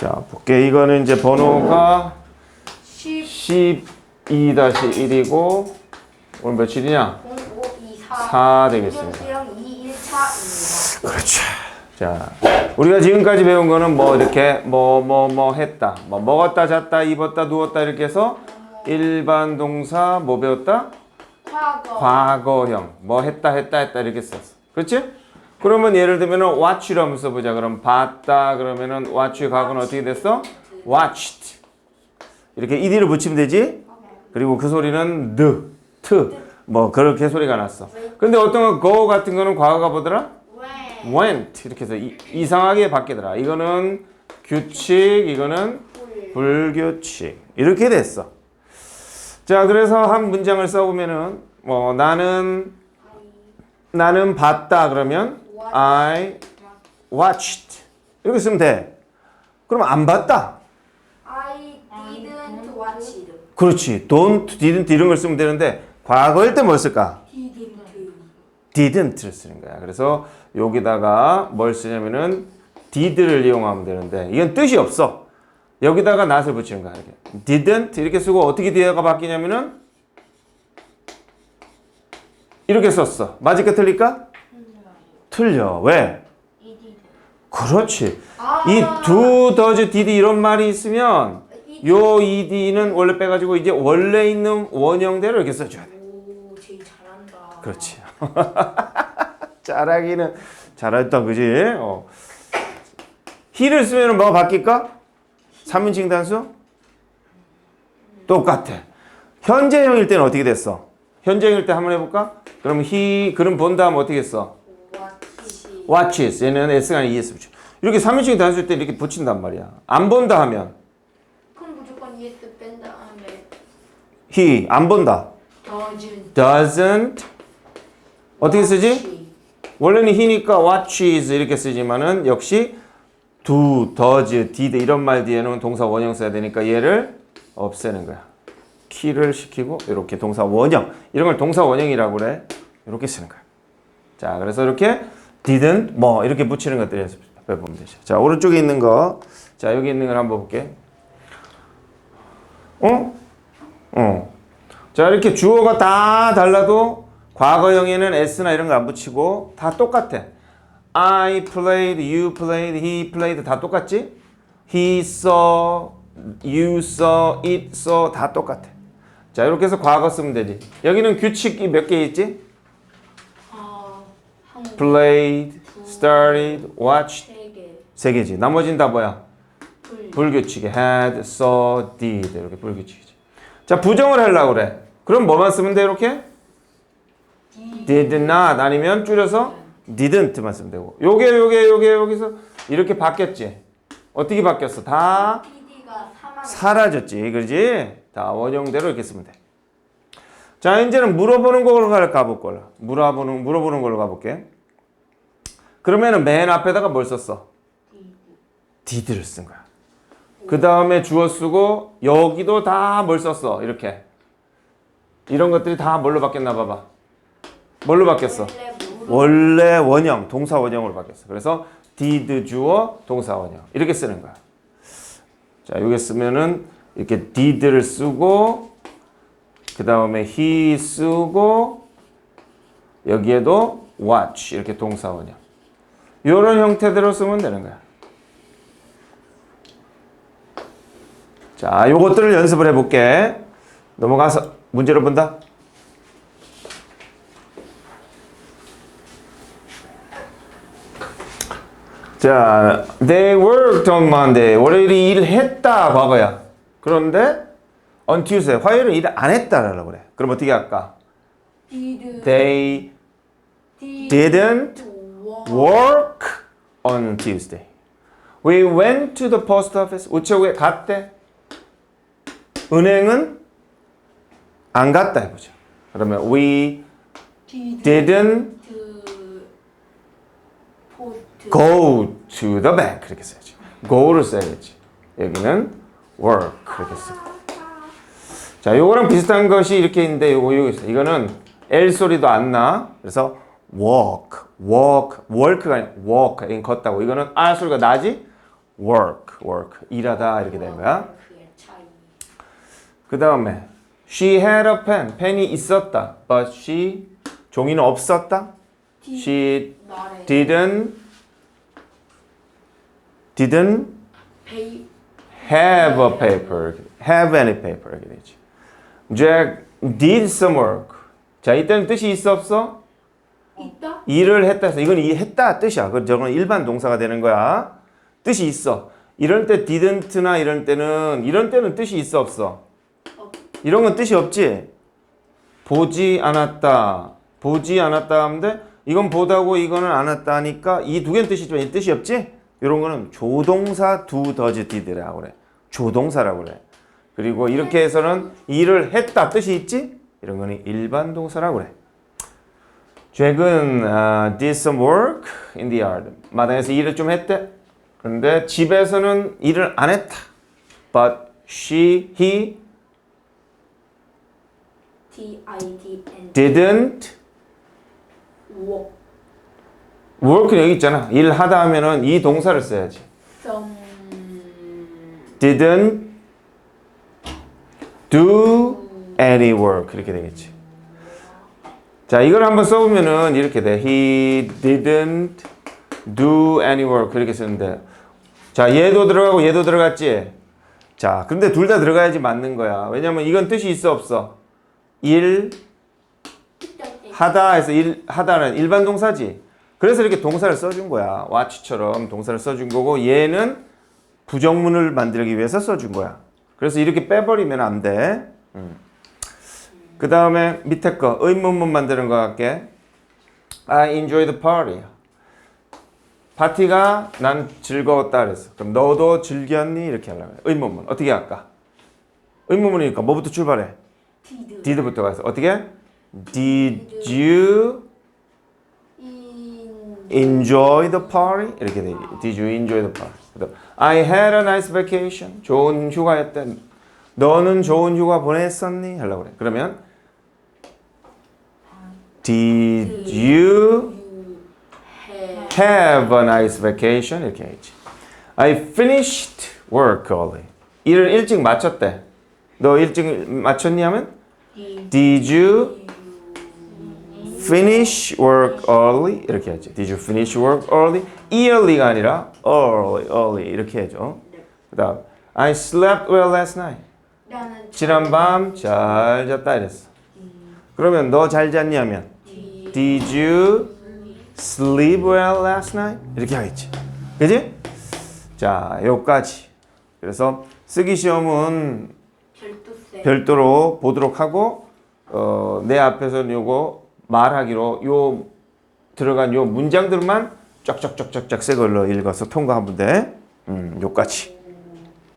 자, 볼게. 이거는 이제 번호가 10 12-1이고 오늘 며칠이냐? 0 5 2 4 4 되겠습니다. 수영 2 1 4입니다. 그렇죠. 자, 우리가 지금까지 배운 거는 뭐 이렇게 뭐뭐 뭐 했다. 뭐 먹었다, 잤다, 입었다, 누웠다 이렇게 해서 일반 동사 뭐 배웠다? 과거 과거형. 뭐 했다, 했다, 했다 이렇게 썼어. 그렇지? 그러면 예를 들면 은 watch를 한번 써보자. 그럼 봤다 그러면 은 watch의 과거는 어떻게 됐어? watched. 이렇게 ed를 붙이면 되지? 그리고 그 소리는 the, t. 뭐 그렇게 소리가 났어. 근데 어떤 거 go 같은 거는 과거가 뭐더라? went 이렇게 해서 이, 이상하게 바뀌더라. 이거는 규칙, 이거는 불규칙 이렇게 됐어. 자, 그래서 한 문장을 써보면은 뭐 나는 나는 봤다 그러면 I watched 이렇게 쓰면 돼. 그럼 안 봤다. I didn't watch it. 그렇지. don't, didn't 이런 걸 쓰면 되는데 과거일 때 뭘 쓸까? didn't didn't 쓰는 거야. 그래서 여기다가 뭘 쓰냐면은 did를 이용하면 되는데 이건 뜻이 없어. 여기다가 not을 붙이는 거야. 이렇게. didn't 이렇게 쓰고 어떻게 뒤에가 바뀌냐면은 이렇게 썼어. 맞을까 틀릴까? 틀려. 왜? 그렇지. 이 do, does, did 이런 말이 있으면 요 ed는 원래 빼가지고 이제 원래 있는 원형대로 이렇게 써줘야 돼. 오, 제일 잘한다. 그렇지. 잘하기는 잘했다, 그지? 어. he를 쓰면 뭐가 바뀔까? 3인칭 단수? 똑같아. 현재형일 때는 어떻게 됐어? 현재형일 때 한번 해볼까? 그럼 he, 그럼 본 다음 어떻게 했어? Watch watches. 얘는 s가 아니라 es 붙여. 이렇게 3인칭 단수일 때 이렇게 붙인단 말이야. 안 본다 하면 그럼 무조건 yes 뺀 다음에 he, 안 본다. doesn't doesn't 어떻게 쓰지? 원래는 he니까 watches 이렇게 쓰지만은 역시 do, does, did 이런 말 뒤에는 동사 원형 써야 되니까 얘를 없애는 거야. 키를 시키고 이렇게 동사 원형 이런 걸 동사 원형이라고 그래. 이렇게 쓰는 거야. 자, 그래서 이렇게 didn't 뭐 이렇게 붙이는 것들 연습해 보면 되죠. 자, 오른쪽에 있는 거. 자, 여기 있는 걸 한번 볼게. 어? 어. 자, 이렇게 주어가 다 달라도 과거형에는 s나 이런 거 안 붙이고 다 똑같아. I played, you played, he played 다 똑같지? He saw, you saw, it saw 다 똑같아. 자, 이렇게 해서 과거 쓰면 되지. 여기는 규칙이 몇 개 있지? Played, started, watched 세 개. 세 개지. 나머지는 다 뭐야? 불. 불규칙이 had, saw, did 이렇게 불규칙이지. 자, 부정을 하려고 그래. 그럼 뭐만 쓰면 돼 이렇게? did not 아니면 줄여서 didn't만 쓰면 되고. 요게 요게 요게 여기서 이렇게 바뀌었지. 어떻게 바뀌었어? 다 PD가 사망. 사라졌지. 그지? 다 원형대로 이렇게 쓰면 돼. 자, 이제는 물어보는 걸로 가- 가볼 거라. 물어보는 물어보는 걸로 가볼게. 그러면은 맨 앞에다가 뭘 썼어? did를 쓴 거야. 그 다음에 주어 쓰고 여기도 다 뭘 썼어? 이렇게. 이런 것들이 다 뭘로 바뀌었나 봐봐. 뭘로 바뀌었어? 원래 원형, 동사 원형으로 바뀌었어. 그래서 did 주어, 동사 원형 이렇게 쓰는 거야. 자, 여기 쓰면은 이렇게 did를 쓰고 그 다음에 he 쓰고 여기에도 watch 이렇게 동사 원형 이런 형태대로 쓰면 되는 거야. 자, 요것들을 연습을 해볼게. 넘어가서 문제를 본다. 자, they worked on Monday. 월요일에 일을 했다 과거야. 그런데 on Tuesday 화요일에 일을 안 했다라고 그래. 그럼 어떻게 할까? did They didn't work on Tuesday. We went to the post office. 우체국에 갔대. 은행은 안 갔다 해보자. 그러면 we didn't go to the bank 이렇게 써야지. go를 써야지. 여기는 work 이렇게 쓰고. 자, 요거랑 비슷한 것이 이렇게 있는데 요거 여기 있어. 이거는 L 소리도 안 나. 그래서 walk, walk, work가 아니라 walk. 이건 걷다고. 이거는 R 소리가 나지? work, work. 일하다 이렇게 되는 거야. 그 다음에 she had a pen. 펜이 있었다. But she 종이는 없었다. She didn't didn't have a paper. have any paper 이렇게 되지. Jack did some work. 자 이때는 뜻이 있어 없어? 있다? 일을 했다 해서 이건 이 했다 뜻이야. 그 저건 일반 동사가 되는 거야. 뜻이 있어. 이럴 때 didn't나 이럴 때는 이런 때는 뜻이 있어 없어? 없. 이런 건 뜻이 없지. 보지 않았다. 보지 않았다 하는데 이건 보다고 이거는 안 왔다 하니까 이 두 개는 뜻이 있지만 이 뜻이 없지? 이런 거는 조동사 do does did라고 그래. 조동사라고 그래. 그리고 이렇게 해서는 일을 했다 뜻이 있지? 이런 거는 일반 동사라고 그래. 잭은 아, did some work in the yard. 마당에서 일을 좀 했대. 그런데 집에서는 일을 안 했다. But she, he D I D N didn't work work는 여기 있잖아. 일하다 하면은 이 동사를 써야지. some didn't do any work 이렇게 되겠지. 자, 이걸 한번 써보면은 이렇게 돼. He didn't do any work 이렇게 쓰는데 자, 얘도 들어가고 얘도 들어갔지. 자, 근데 둘 다 들어가야지 맞는 거야. 왜냐면 이건 뜻이 있어 없어. 일 하다 해서 일 하다는 일반 동사지. 그래서 이렇게 동사를 써준 거야. watch처럼 동사를 써준 거고 얘는 부정문을 만들기 위해서 써준 거야. 그래서 이렇게 빼버리면 안 돼. 그 다음에 밑에 거 의문문 만드는 거 할게. I enjoy the party. 파티가 난 즐거웠다 그랬어. 그럼 너도 즐겼니? 이렇게 하려고 해. 의문문 어떻게 할까? 의문문이니까 뭐부터 출발해? did did부터 가서 어떻게? Did you enjoy the party? 이렇게 되지. Did you enjoy the party? I had a nice vacation. 좋은 휴가였대. 너는 좋은 휴가 보냈었니? 하려고 그래. 그러면 Did you have a nice vacation? 이렇게 해야지. I finished work early. 일을 일찍 마쳤대. 너 일찍 마쳤니 하면 did you finish work early? 이렇게 하지. Did you finish work early? early가 아니라 early, early 이렇게 해줘. 그 다음 I slept well last night. 나는 지난 밤 잘 잤다 이랬어. 그러면 너 잘 잤니 하면 Did you sleep well last night? 이렇게 하겠지. 그지? 자, 여기까지. 그래서 쓰기 시험은 별도로 보도록 하고 어, 내 앞에서는 요거 말하기로 요 들어간 요 문장들만 쫙쫙쫙쫙쫙 새 걸로 읽어서 통과하면 돼. 음, 요까지.